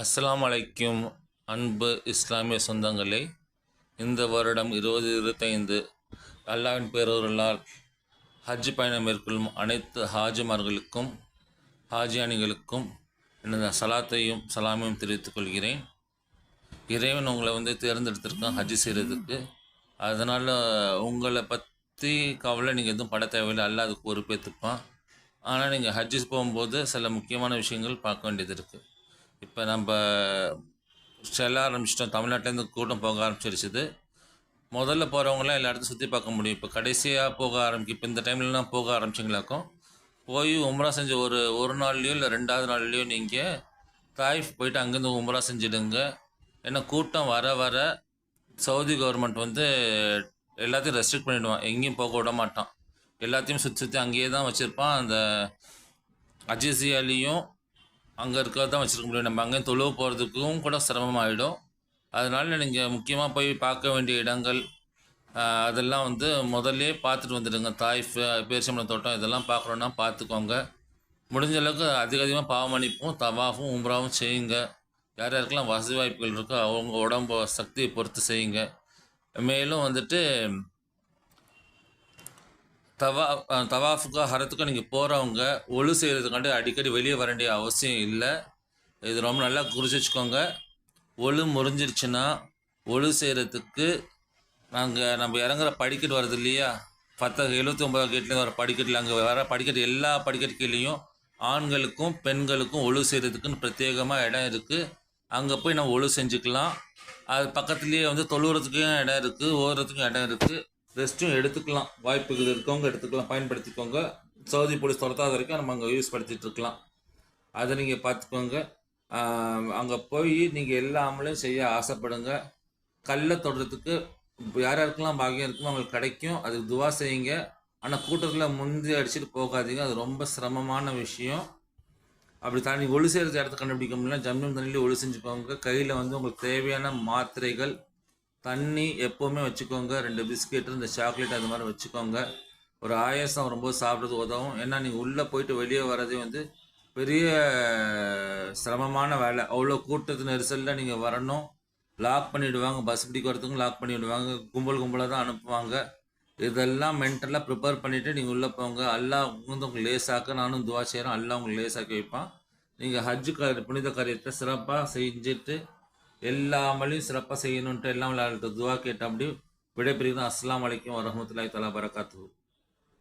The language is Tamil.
அஸ்லாம் அலைக்கும் அன்பு இஸ்லாமிய சொந்தங்களே இந்த வருடம் இருபது இருபத்தைந்து அல்லாவின் பேரொருளால் ஹஜ் பயணம் மேற்கொள்ளும் அனைத்து ஹாஜிமார்களுக்கும் ஹாஜியானிகளுக்கும் எனது சலாத்தையும் சலாமையும் தெரிவித்துக் கொள்கிறேன். இறைவன் உங்களை வந்து தேர்ந்தெடுத்திருக்கான் ஹஜ் செய்கிறதுக்கு அதனால் உங்களை பற்றி கவலை நீங்கள் எதுவும் பட தேவையில்லை. அல்லாஹ் அதுக்கு பொறுப்பேற்றுப்பான் ஆனால் நீங்கள் ஹஜ்ஜிஸ் போகும்போது சில முக்கியமான விஷயங்கள் பார்க்க வேண்டியது இருக்குது இப்போ நம்ம செல்ல ஆரம்பிச்சிட்டோம். தமிழ்நாட்டிலேருந்து கூட்டம் போக ஆரம்பிச்சிருச்சுது. முதல்ல போகிறவங்களாம் எல்லா இடத்தையும் சுற்றி பார்க்க முடியும். இப்போ கடைசியாக போக ஆரம்பிக்கும் இப்போ இந்த டைம்லலாம் போக ஆரம்பிச்சிங்களாக்கும் போய் உம்ரா செஞ்ச ஒரு ஒரு நாள்லேயோ இல்லை ரெண்டாவது நாள்லேயோ நீங்கள் தாய்ஃப் போயிட்டு அங்கேருந்து உம்ரா செஞ்சிடுங்க. ஏன்னா கூட்டம் வர வர சவுதி கவர்மெண்ட் வந்து எல்லாத்தையும் ரெஸ்ட்ரிக்ட் பண்ணிவிடுவான் எங்கேயும் போக விட மாட்டான். எல்லாத்தையும் சுற்றி சுற்றி அங்கேயே தான் வச்சுருப்பான். அந்த அஜிசியாலேயும் அங்கே இருக்கிறது தான் வச்சுருக்க முடியும். நம்ம அங்கேயும் தொழுவு போகிறதுக்கும் கூட சிரமமாயிடும் அதனால நீங்கள் முக்கியமாக போய் பார்க்க வேண்டிய இடங்கள் அதெல்லாம் வந்து முதல்லே பார்த்துட்டு வந்துடுங்க. தாய்ஃப் பேரிசம்பளம் தோட்டம் இதெல்லாம் பார்க்குறோன்னா பார்த்துக்கோங்க. முடிஞ்ச அளவுக்கு அதிக அதிகமாக பாவமணிப்பும் தவாஃபும் உம்ராவும் செய்யுங்க. யார் யாருக்கெல்லாம் வசதி வாய்ப்புகள் இருக்கோ அவங்க உடம்பு சக்தியை பொறுத்து செய்யுங்க. மேலும் வந்துட்டு தவா அஹ் தவாஃபுக்கோ ஹரத்துக்கோ நீங்கள் போகிறவங்க ஒழு செய்கிறதுக்காண்டி அடிக்கடி வெளியே வர வேண்டிய அவசியம் இல்லை. இது ரொம்ப நல்லா குறிச்சு வச்சுக்கோங்க. ஒழு முறிஞ்சிருச்சுன்னா ஒழு செய்கிறதுக்கு நாங்கள் நம்ம இறங்குற படிக்கட்டு வருது இல்லையா? பத்து எழுபத்தி ஒன்பதாம் கேட்லேருந்து வர படிக்கட்டில் அங்கே வர படிக்கட்டு எல்லா படிக்கட்டு கீழேயும் ஆண்களுக்கும் பெண்களுக்கும் ஒழு செய்கிறதுக்குன்னு பிரத்யேகமாக இடம் இருக்குது அங்கே போய் நம்ம ஒழு செஞ்சுக்கலாம். அது பக்கத்துலேயே வந்து தொழுவுறதுக்கும் இடம் இருக்குது ஓடுறதுக்கும் இடம் இருக்குது ரெஸ்ட்டும் எடுத்துக்கலாம். வாய்ப்புகள் இருக்கவங்க எடுத்துக்கலாம் பயன்படுத்திக்கோங்க. சவுதி போலீஸ் துரத்தாத வரைக்கும் நம்ம அங்கே யூஸ் படுத்திட்டு இருக்கலாம் அதை நீங்கள் பார்த்துக்கோங்க. அங்கே போய் நீங்கள் எல்லா அமலையும் செய்ய ஆசைப்படுங்க. கல்லை தொடுறதுக்கு யார் யாருக்கெல்லாம் பாக்கியம் இருக்குமோ அவங்களுக்கு கிடைக்கும். அதுக்கு துவா செய்யுங்க. ஆனால் கூட்டத்தில் முந்தி அடிச்சுட்டு போகாதீங்க. அது ரொம்ப சிரமமான விஷயம். அப்படி தண்ணி ஒளி செய்கிறது இடத்த கண்டுபிடிக்க முடியல. ஜம்மியம் தண்ணியில் ஒளி செஞ்சுக்கோங்க. கையில் வந்து உங்களுக்கு தேவையான மாத்திரைகள் தண்ணி எப்போவுமே வச்சுக்கோங்க. ரெண்டு பிஸ்கெட்டு இந்த சாக்லேட் அது மாதிரி வச்சுக்கோங்க. ஒரு ஆயாசம் ரொம்ப சாப்பிட்றது உதவும். ஏன்னா நீங்கள் உள்ளே போயிட்டு வெளியே வர்றதே வந்து பெரிய சிரமமான வேலை. அவ்வளோ கூட்டத்து நெரிசலில் நீங்கள் வரணும். லாக் பண்ணிவிடுவாங்க பஸ் பிடிக்க வரத்துக்கும் லாக் பண்ணிவிடுவாங்க கும்பல் கும்பலாக தான் அனுப்புவாங்க. இதெல்லாம் மென்டலாக ப்ரிப்பேர் பண்ணிவிட்டு நீங்கள் உள்ளே போங்க. எல்லாம் வந்து உங்களுக்கு லேசாக்க நானும் துவா செய்கிறேன் அல்லாஹ் உங்களுக்கு லேசாக்கி வைப்பான். நீங்கள் ஹஜ்ஜு க புனித காரியத்தை சிறப்பாக செஞ்சுட்டு எல்லா அமலையும் சிறப்பாக செய்யணுன்ட்டு எல்லாம் விளையாட்டு துவா கேட்ட அப்படி விடைபெறுகிறேன். அஸ்லாம் வலைக்கும் வரஹ்மத்துல்லாஹி தலா பரகாத்துஹு.